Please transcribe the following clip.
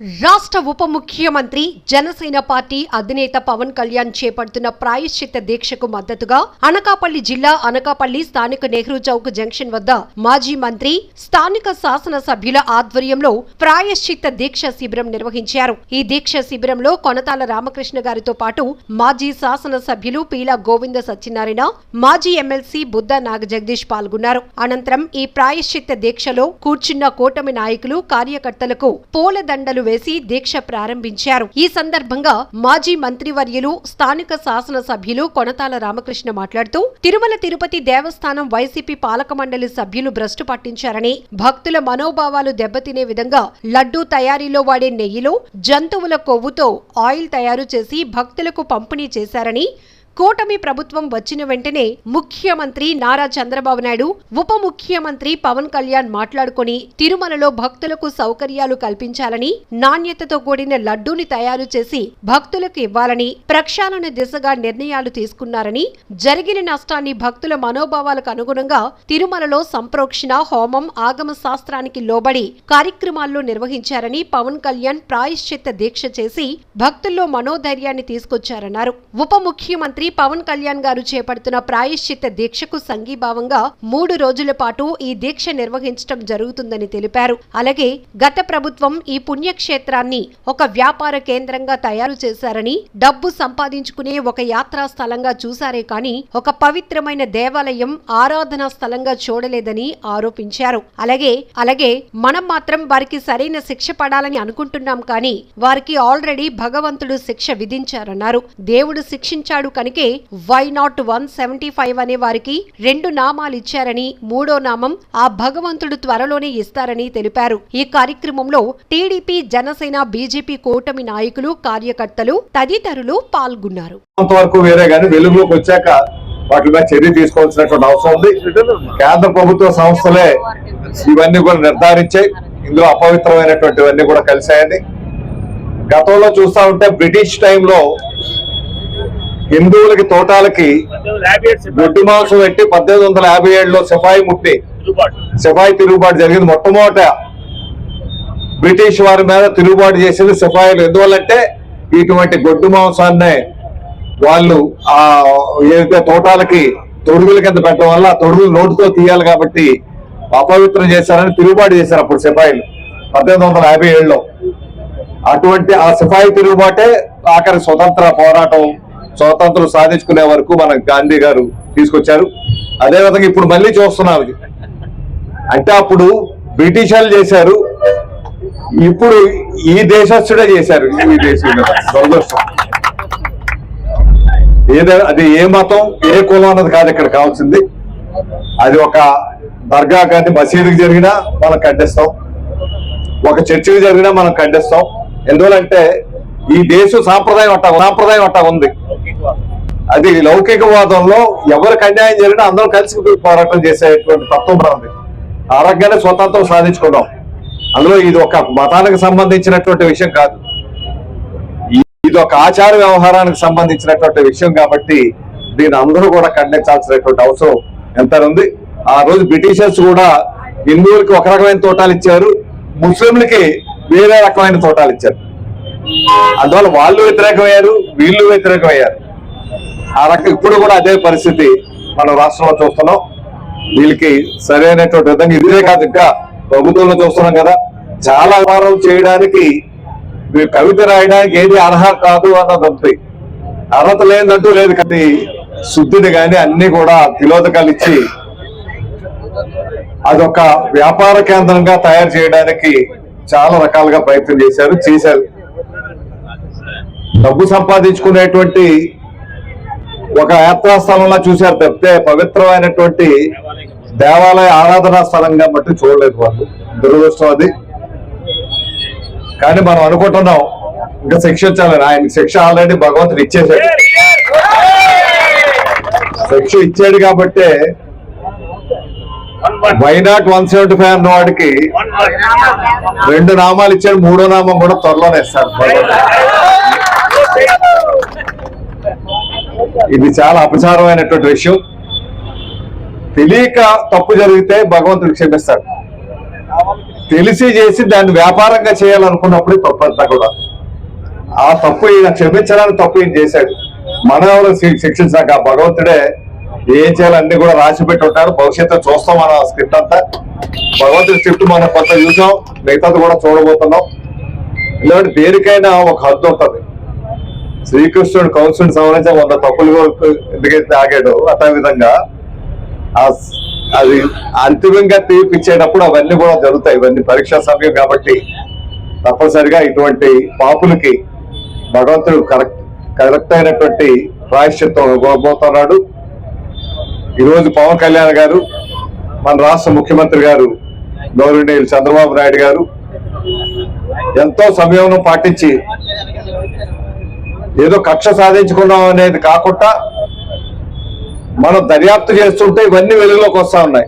రాష్ట్ర ఉప ముఖ్యమంత్రి జనసేన పార్టీ అధినేత పవన్ కళ్యాణ్ చేపడుతున్న ప్రాయశ్చిత్త దీక్షకు మద్దతుగా అనకాపల్లి జిల్లా అనకాపల్లి స్థానిక నెహ్రూ చౌక్ జంక్షన్ వద్ద మాజీ మంత్రి స్థానిక శాసన సభ్యుల ఆధ్వర్యంలో ప్రాయశ్చిత్త దీక్ష శిబిరం నిర్వహించారు. ఈ దీక్ష శిబిరంలో కొనతాల రామకృష్ణ గారితో పాటు మాజీ శాసన సభ్యులు పీలా గోవింద సత్యనారాయణ మాజీ ఎమ్మెల్సీ బుద్ధ నాగజగదీష్ పాల్గొన్నారు. అనంతరం ఈ ప్రాయశ్చిత్త దీక్షలో కూర్చున్న కూటమి నాయకులు కార్యకర్తలకు పూలదండలు వేసి దీక్ష ప్రారంభించారు. ఈ సందర్భంగా మాజీ మంత్రివర్యులు స్థానిక శాసన సభ్యులు కొనతాల రామకృష్ణ మాట్లాడుతూ తిరుమల తిరుపతి దేవస్థానం వైసీపీ పాలక మండలి సభ్యులు భ్రష్టు పట్టించారని భక్తుల మనోభావాలు దెబ్బతినే విధంగా లడ్డూ తయారీలో వాడే నెయ్యిలో జంతువుల కొవ్వుతో ఆయిల్ తయారు చేసి భక్తులకు పంపిణీ చేశారని కూటమి ప్రభుత్వం వచ్చిన వెంటనే ముఖ్యమంత్రి నారా చంద్రబాబు నాయుడు ఉప ముఖ్యమంత్రి పవన్ కళ్యాణ్ మాట్లాడుకొని తిరుమలలో భక్తులకు సౌకర్యాలు కల్పించాలని నాణ్యతతో కూడిన లడ్డూని తయారు చేసి భక్తులకు ఇవ్వాలని ప్రక్షాళన దిశగా నిర్ణయాలు తీసుకున్నారని జరిగిన నష్టాన్ని భక్తుల మనోభావాలకు అనుగుణంగా తిరుమలలో సంప్రోక్షణ హోమం ఆగమ శాస్త్రానికి లోబడి కార్యక్రమాల్లో నిర్వహించారని పవన్ కళ్యాణ్ ప్రాయశ్చిత్త దీక్ష చేసి భక్తుల్లో మనోధైర్యాన్ని తీసుకొచ్చారన్నారు. ఉప ముఖ్యమంత్రి పవన్ కళ్యాణ్ గారు చేపడుతున్న ప్రాయశ్చిత్త దీక్షకు సంఘీభావంగా మూడు రోజుల పాటు ఈ దీక్ష నిర్వహించడం జరుగుతుందని తెలిపారు. అలాగే గత ప్రభుత్వం ఈ పుణ్యక్షేత్రాన్ని ఒక వ్యాపార కేంద్రంగా తయారు చేశారని డబ్బు సంపాదించుకునే ఒక యాత్రా స్థలంగా చూశారే కానీ ఒక పవిత్రమైన దేవాలయం ఆరాధనా స్థలంగా చూడలేదని ఆరోపించారు. అలాగే అలాగే మనం మాత్రం వారికి సరైన శిక్ష పడాలని అనుకుంటున్నాం కానీ వారికి ఆల్రెడీ భగవంతుడు శిక్ష విధించారన్నారు. దేవుడు శిక్షించాడు కనుక why not one seventy five అనే వారికి రెండు నామాలు ఇచ్చారని మూడో నామం ఆ భగవంతుడు త్వరలోనే ఇస్తారని తెలిపారు. ఈ కార్యక్రమంలో టీడీపీ జనసేన బీజేపీ కూటమి నాయకులు కార్యకర్తలు తదితరులు పాల్గొన్నారు. కొంతవరకు వేరే కానీ వెలుగులోకి వచ్చాక వాటి మీద చర్య తీసుకోవాల్సినటువంటి అవసరం ఉంది. కేంద్ర ప్రభుత్వ సంస్థలే ఇవన్నీ కూడా నిర్ధారించాయి. ఇందులో అపవిత్రమైనటువంటివన్నీ కూడా కలిసాయని గతంలో చూస్తా ఉంటే బ్రిటిష్ టైంలో హిందువులకి తోటాలకి గొడ్డు మాంసం పెట్టి పద్దెనిమిది వందల యాభై ఏడులో సిపాయి ముట్టి. సిపాయి తిరుగుబాటు జరిగింది మొట్టమొదట. బ్రిటిష్ వారి మీద తిరుగుబాటు చేసింది సిపాయిలు ఎందువల్లంటే ఇటువంటి గొడ్డు మాంసాన్నే వాళ్ళు ఆ ఏదైతే తోటాలకి తొడుగుల కింద పెట్టడం వల్ల ఆ తొడుగులు నోటుతో తీయాలి కాబట్టి అపవిత్రం చేశారని తిరుగుబాటు చేశారు అప్పుడు సిపాయిలు పద్దెనిమిది వందల యాభై ఏడులో. అటువంటి ఆ సిపాయి తిరుగుబాటే ఆఖరి స్వతంత్ర పోరాటం స్వాతంత్రం సాధించుకునే వరకు మన గాంధీ గారు తీసుకొచ్చారు. అదేవిధంగా ఇప్పుడు మళ్ళీ చూస్తున్నాం. అంటే అప్పుడు బ్రిటిష్ వాళ్ళు చేశారు. ఇప్పుడు ఈ దేశస్తుడే చేశారు ఈ దేశం ఏదో అది ఏ మతం ఏ కులం అన్నది కాదు ఇక్కడ కావాల్సింది. అది ఒక దర్గా కానీ మసీదుకి జరిగినా మనం ఖండిస్తాం. ఒక చర్చికి జరిగినా మనం ఖండిస్తాం. ఎందువలంటే ఈ దేశం సాంప్రదాయం అట్ట సాంప్రదాయం అట్ట ఉంది. అది లౌకికవాదంలో ఎవరికి అన్యాయం జరిగినా అందరూ కలిసి పోరాటం చేసేటువంటి తత్వం ఉంది ఉంది. ఆరోగ్యాన్ని స్వతంత్రం సాధించుకున్నాం. అందులో ఇది ఒక మతానికి సంబంధించినటువంటి విషయం కాదు. ఇది ఒక ఆచార వ్యవహారానికి సంబంధించినటువంటి విషయం కాబట్టి దీని అందరూ కూడా ఖండించాల్సినటువంటి అవసరం ఎంత ఉంది. ఆ రోజు బ్రిటిషర్స్ కూడా హిందువులకి ఒక రకమైన తోటాలు ఇచ్చారు ముస్లింలకి వేరే రకమైన తోటాలు ఇచ్చారు. అందువల్ల వాళ్ళు వ్యతిరేకమయ్యారు వీళ్ళు వ్యతిరేకమయ్యారు. ఆ ఇప్పుడు కూడా అదే పరిస్థితి మనం రాష్ట్రంలో చూస్తున్నాం. వీళ్ళకి సరైనటువంటి విధంగా ఇదే కాదు ఇంకా ప్రభుత్వంలో చూస్తున్నాం కదా. చాలా వారం చేయడానికి కవిత రాయడానికి ఏది అర్హ కాదు అన్నది ఉంది. అర్హత లేదంటూ లేదు కానీ శుద్ధిని కానీ అన్ని కూడా తిలోదకాలు ఇచ్చి అదొక వ్యాపార కేంద్రంగా తయారు చేయడానికి చాలా రకాలుగా ప్రయత్నం చేశారు చేశారు. డబ్బు సంపాదించుకునేటువంటి ఒక యాత్రా స్థలంలా చూశారు తప్పితే పవిత్రమైనటువంటి దేవాలయ ఆరాధనా స్థలంగా మట్టి చూడలేదు వాళ్ళు. దురదృష్టం అది. కానీ మనం అనుకుంటున్నాం ఇంకా శిక్షించాలని ఆయన శిక్ష ఆల్రెడీ భగవంతుడు ఇచ్చేసాడు శిక్ష ఇచ్చాడు కాబట్టే వైనాట్ వన్ సెవెంటీ ఫైవ్ అన్న వాడికి రెండు నామాలు ఇచ్చాడు మూడో నామం కూడా త్వరలోనే ఇస్తారు. ఇది చాలా అపచారమైనటువంటి విషయం. తెలియక తప్పు జరిగితే భగవంతుడు క్షమిస్తాడు తెలిసి చేసి దాన్ని వ్యాపారంగా చేయాలనుకున్నప్పుడు అంతా కూడా. ఆ తప్పు ఈయన క్షమించడానికి తప్పు ఈయన చేశాడు. మన శిక్షించాక భగవంతుడే ఏం చేయాలన్నీ అన్ని కూడా రాసి పెట్టి ఉంటాడు భవిష్యత్తు చూస్తాం మన స్క్రిప్ట్ అంతా. భగవంతుడి స్క్రిప్ట్ మనం కొంత చూసాం. మిగతాది కూడా చూడబోతున్నాం. ఇలాంటి దేనికైనా ఒక హద్దు ఉంటుంది. శ్రీకృష్ణుడు కౌన్సిల్ సంబంధించి వంద తప్పులు ఎందుకైతే ఆగాడు అదే విధంగా అది అంతిమంగా తీర్పు ఇచ్చేటప్పుడు అవన్నీ కూడా జరుగుతాయి. ఇవన్నీ పరీక్షా సమయం కాబట్టి తప్పనిసరిగా ఇటువంటి పాపులకి భగవంతుడు కరెక్ట్ కరెక్ట్ అయినటువంటి ప్రాయశ్చిత్వం ఇవ్వబోతున్నాడు. ఈరోజు పవన్ కళ్యాణ్ గారు మన రాష్ట్ర ముఖ్యమంత్రి గారు గౌరవనీయులు చంద్రబాబు నాయుడు గారు ఎంతో సంయమనం పాటించి ఏదో కక్ష సాధించుకున్నాం అనేది కాకుండా మనం దర్యాప్తు చేస్తుంటే ఇవన్నీ వెలుగులోకి వస్తా ఉన్నాయి.